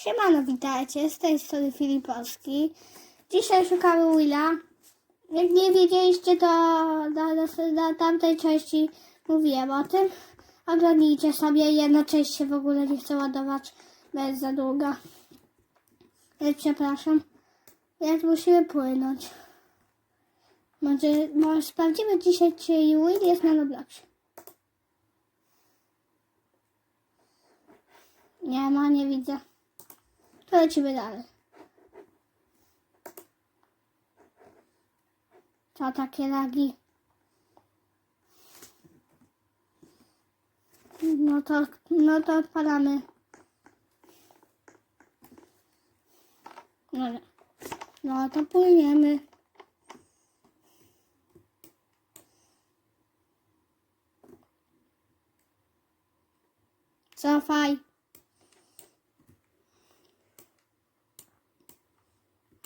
Siemano, witajcie, z tej strony Filipowski. Dzisiaj szukamy Willa. Jak nie wiedzieliście, to na, na, na tamtej części mówiłem o tym. Oglądnijcie sobie, jedna część się w ogóle nie chce ładować, bo jest za długa. Więc przepraszam. Więc musimy płynąć. Może, może sprawdzimy dzisiaj, czy Will jest na Robloxie. Nie ma, nie widzę. To lecimy dalej. Co takie lagi? No to, no to odpalamy. Nie. no to płyniemy. Cofaj.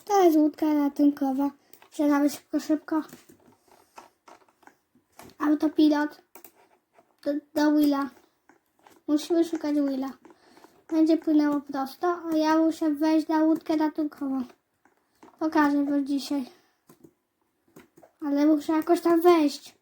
To jest łódka ratunkowa. Wsiadamy szybko, szybko. Autopilot. Do, do Willa. Musimy szukać Willa. Będzie płynęło prosto, a ja muszę wejść na łódkę ratunkową. Pokażę wam dzisiaj. Ale muszę jakoś tam wejść.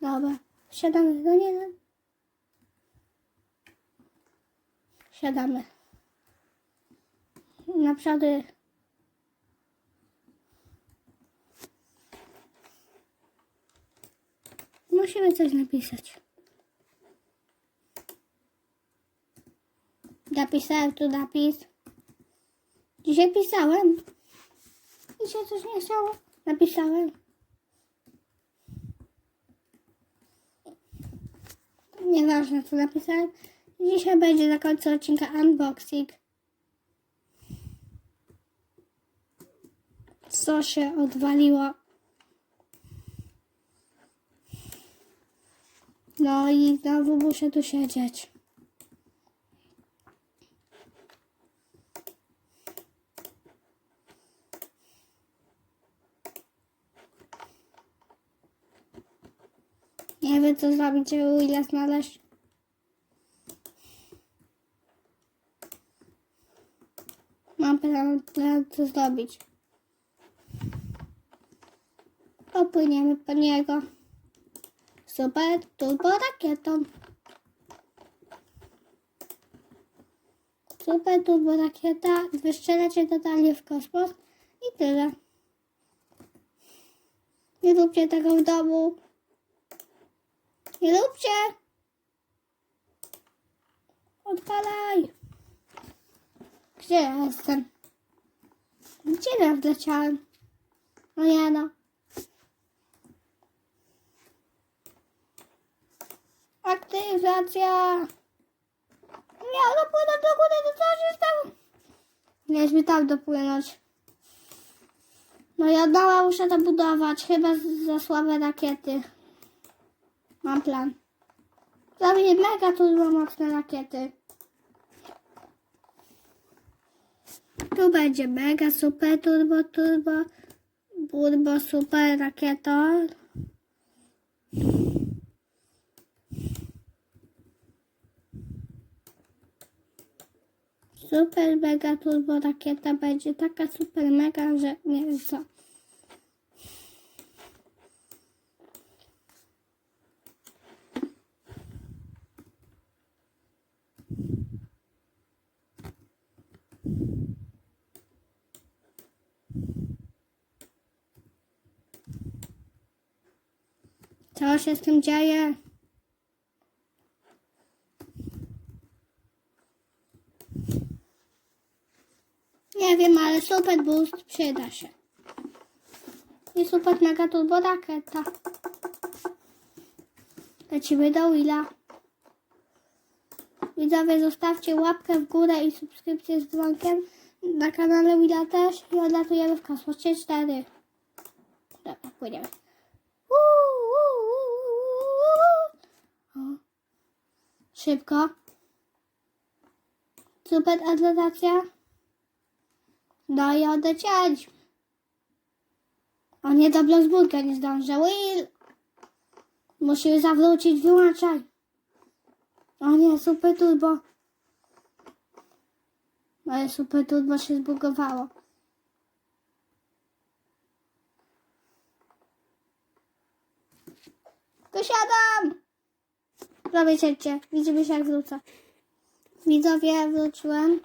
Dobra, siadamy do niego. Siadamy. Na przody. Musimy coś napisać. Napisałem tu napis. Dzisiaj pisałem. Dzisiaj coś nie chciało. Napisałem. Nieważne co napisałem. Dzisiaj będzie na końcu odcinka unboxing. Co się odwaliło? No i znowu muszę tu siedzieć. Nie wiem co zrobić, żeby ile znaleźć. Mam plan, plan co zrobić. Popłyniemy po niego. Super turbo rakietą. Super turbo rakieta. Wyszczela cię totalnie w kosmos. I tyle. Nie róbcie tego w domu. Nie róbcie. Odpalaj. Gdzie ja jestem? Gdzie ja wleciałem? No ja no. Aktywizacja. Nie, dopłynąć do góry, to co się stało? Mieliśmy tam dopłynąć. No ja dała muszę to budować, chyba za słabe rakiety. Mam plan. Zrobię mega turbo mocne rakiety. Tu będzie mega super turbo turbo turbo super rakieta. Super mega turbo rakieta będzie taka super mega, że nie wiem co. Co się z tym dzieje? Nie wiem, ale super boost przyda się. I super mega turbo rakieta. Lecimy do Willa. Widzowie, zostawcie łapkę w górę i subskrypcję z dzwonkiem. Na kanale Willa też i odlatujemy w kosmos 4. Dobra, płyniemy. Uuu, uuu, uuu, uuu. O. Szybko. Super adaptacja. No i odlecieliśmy. O nie, do Blasburga nie zdążę. Will! Musimy zawrócić, wyłączaj. O nie, super turbo. Ale super turbo się zbugowało. Wysiadam! Zrobię cięcie. Widzimy się jak wrócę. Widzowie, wróciłem.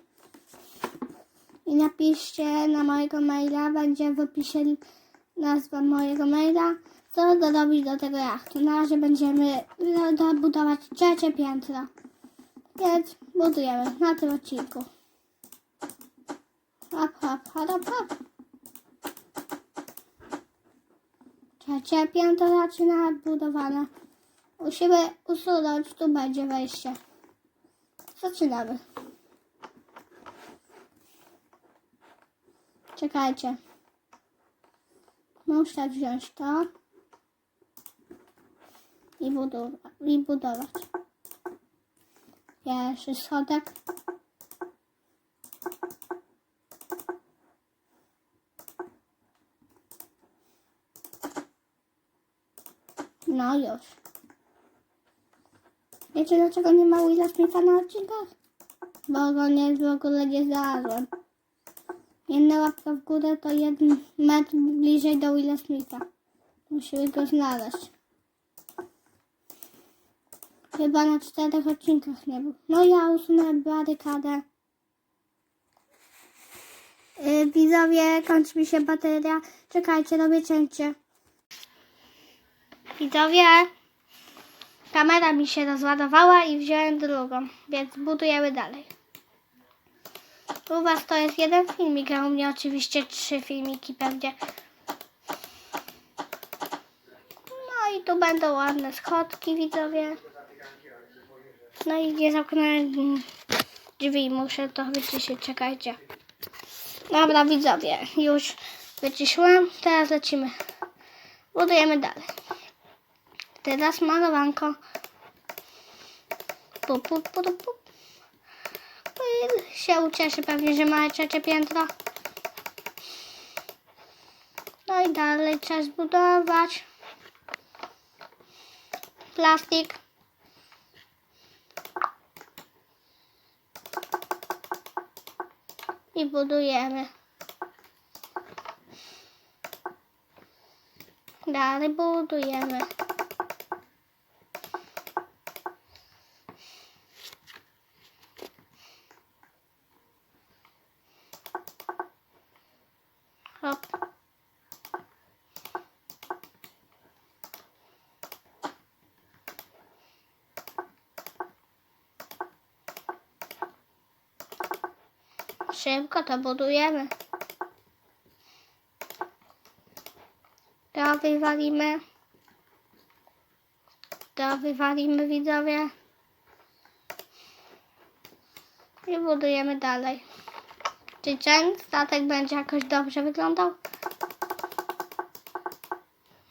I napiszcie na mojego maila, będzie w opisie nazwa mojego maila, co dorobić do tego jachtu. Na razie będziemy no, dobudować trzecie piętro. Więc budujemy na tym odcinku. Hop, hop, hop, hop. Trzecie piętro zaczyna budowane. Musimy usunąć, tu będzie wejście. Zaczynamy. Czekajcie. Muszę wziąć to i, budowa- i budować. Pierwszy schodek. No już. Wiecie dlaczego nie ma Willa Smitha na odcinkach? Bo go nie, w ogóle nie znalazłem. Jedna łapka w górę to jeden metr bliżej do Willa Smitha. Musimy go znaleźć. Chyba na czterech odcinkach nie był. No ja usunę barykadę. Yy, widzowie, kończy mi się bateria. Czekajcie, robię cięcie. Widzowie, kamera mi się rozładowała i wziąłem drugą, więc budujemy dalej. U Was to jest jeden filmik, a u mnie oczywiście trzy filmiki będzie. No i tu będą ładne schodki, widzowie. No i nie zamknąłem drzwi, muszę to wyciszyć, czekajcie. Dobra, widzowie, już wyciszyłem, teraz lecimy. Budujemy dalej. Teraz malowanko. Pup, pup, pup, pup. Will się ucieszy pewnie, że ma trzecie piętro. No i dalej trzeba zbudować. Plastik. I budujemy. Dalej budujemy. Szybko to budujemy. To wywalimy. To wywalimy widzowie. I budujemy dalej. Czy ten statek będzie jakoś dobrze wyglądał?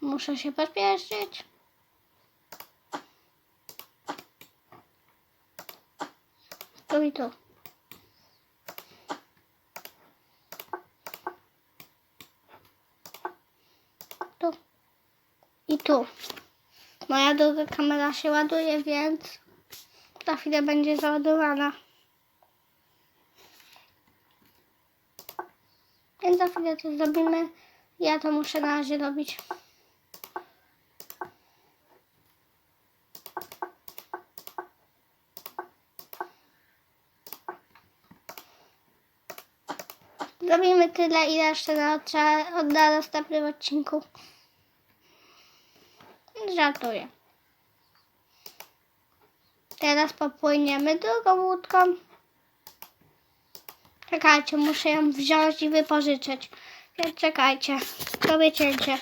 Muszę się pośpieszyć. Tu i tu. Tu. I tu. Moja druga kamera się ładuje, więc za chwilę będzie załadowana. To zrobimy. Ja to muszę na razie robić. Zrobimy tyle, ile jeszcze na, trzeba od na następnym odcinku. Żartuję. Teraz popłyniemy drugą łódką. Czekajcie, muszę ją wziąć i wypożyczyć. Więc czekajcie, robię cięcie.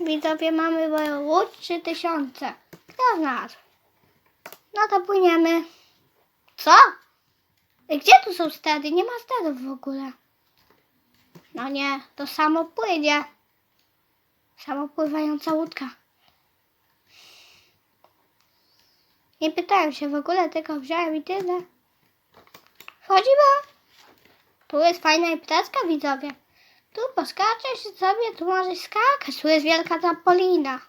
Widzowie, mamy łódź 3000. Kto znalazł? No to płyniemy. Co? Gdzie tu są stery? Nie ma sterów w ogóle. No nie, to samo płynie. Samopływająca łódka. Nie pytałem się w ogóle, tylko wziąłem i tyle. Wchodzimy. Tu jest fajna imprezka, widzowie. Tu poskaczesz sobie, tu możesz skakać. Tu jest wielka trampolina.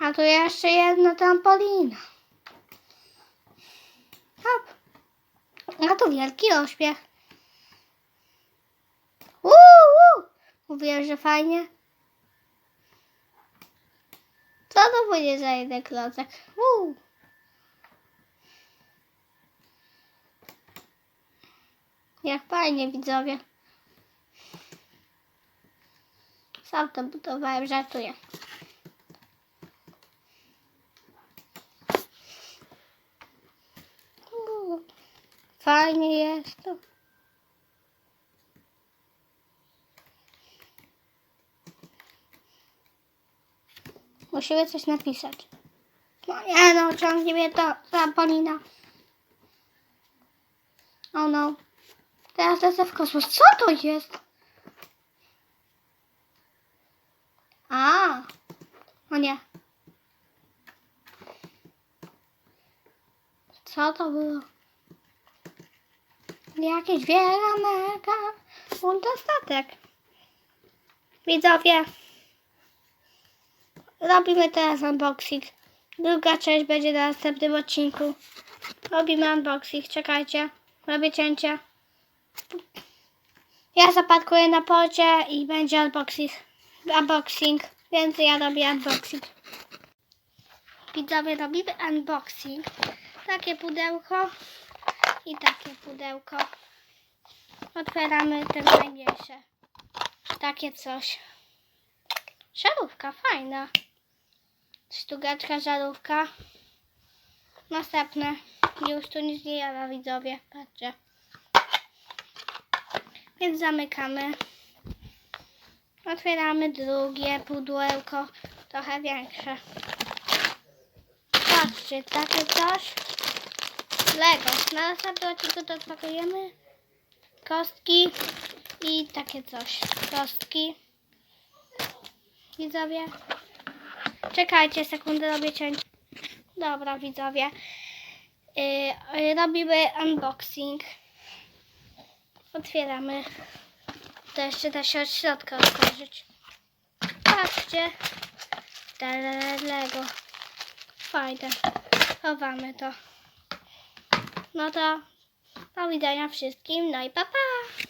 A tu jeszcze jedna trampolina. Hop. A tu wielki ośmiech. Uuu! Mówiłem, że fajnie. Co to będzie za jeden klocek? Uuu. Jak fajnie, widzowie. Sam to budowałem, żartuję. Fajnie jest to. Musimy coś napisać. No nie no, ciągnie mnie to trampolina. O no. Teraz lecę w kosmos. Co to jest? A. O nie. Co to było? Jakieś wiele mega statek. Widzowie. Robimy teraz unboxing. Druga część będzie na następnym odcinku. Robimy unboxing. Czekajcie. Robię cięcie. Ja zapadkuję na porcie i będzie unboxing. Unboxing. Więc ja robię unboxing. Widzowie, robimy unboxing. Takie pudełko i takie pudełko. Otwieramy te najmniejsze. Takie coś. Żarówka, fajna. Sztugaczka, żarówka. Następne. Już tu nic nie jada, widzowie. Patrzcie. Więc zamykamy. Otwieramy drugie pudełko. Trochę większe. Patrzcie, takie coś. Lego. Na następnym odcinku to odpakujemy. Kostki i takie coś. Kostki. Widzowie. Czekajcie sekundę, robię cięcie. Dobra, widzowie. Yy, robimy unboxing. Otwieramy. To jeszcze da się od środka otworzyć. Patrzcie. Lego. Fajne. Chowamy to. No to do widzenia wszystkim. No i pa pa.